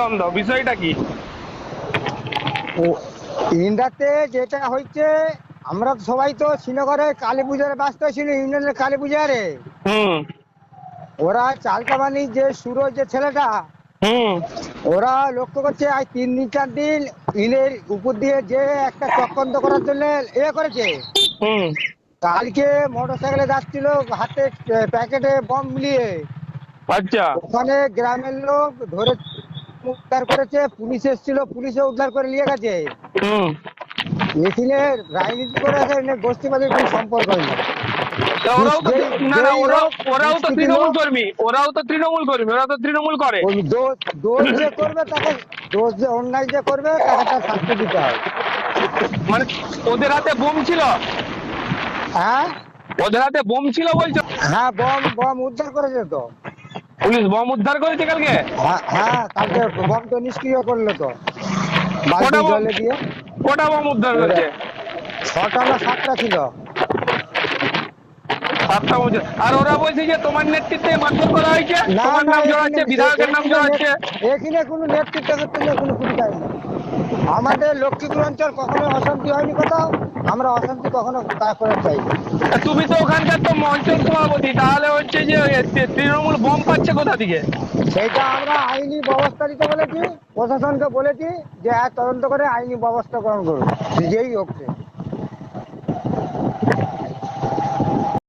দ্বন্দ্ব বিষয়টা কি যেটা হচ্ছে আমরা সবাই তো শ্রীনগরে কালী পূজার ব্যস্ত ছিল ইউনিয়নের কালী পূজারে ওরা চালকামানি যে সুরজ যে ছেলেটা ওরা লক্ষ্য করছে আজ তিন দিন চার দিন ইনের উপর দিয়ে যে একটা চক্রান্ত করার জন্য এ করেছে। হুম। কালকে মোটর সাইকেলে যাচ্ছিল হাতে প্যাকেটে বম মিলিয়ে। আচ্ছা। ওখানে গ্রামের লোক ধরে উদ্ধার করেছে পুলিশ এসেছিল পুলিশে উদ্ধার করে নিয়ে গেছে। এখানে রাজনীতি করে আছে গোষ্ঠীবাদীর কোনো সম্পর্ক নেই। ওরাও তো না না যেই ওরাও হোক, ওরাও তো দুষ্কৃতী তৃণমূল কর্মী ওরাও তো তৃণমূল কর্মী ওরা তো তৃণমূল করে। দোষ দোষ যে করবে তাকে দোষ যে অন্যায় যে করবে তাকে তার শাস্তি দিতে হয় মানে ওদের হাতে বোম ছিল? হ্যাঁ? ওদের হাতে বোম ছিল বলছো? হ্যাঁ বম বম উদ্ধার করেছে তো। পুলিশ বোম উদ্ধার করেছে কালকে? হ্যাঁ হ্যাঁ কালকে বম তো নিষ্ক্রিয় করল তো। বালতি কটা? জলে দিয়ে। কটা বোম উদ্ধার করেছে ছটা না সাতটা ছিল। সাতটা আর ওরা বলছে যে তোমার নেতৃত্বে মারধর করা হয়েছে? তোমার নাম বিধায়কের নাম এখানে কোনো নেতৃত্ব করতে কোনো কুড়িটাই নেই। আমাদের লক্ষ্মীপুর অঞ্চল কখনো অশান্তি হয়নি কোথাও আমরা অশান্তি কখনো তা করে চাই তুমি তো ওখানকার তো অঞ্চল সভাপতি তাহলে হচ্ছে যে তৃণমূল বোম পাচ্ছে কোথা থেকে সেটা আমরা আইনি ব্যবস্থা দিতে বলেছি, প্রশাসনকে বলেছি যে তদন্ত করে আইনি ব্যবস্থা গ্রহণ করুন যেই হোক।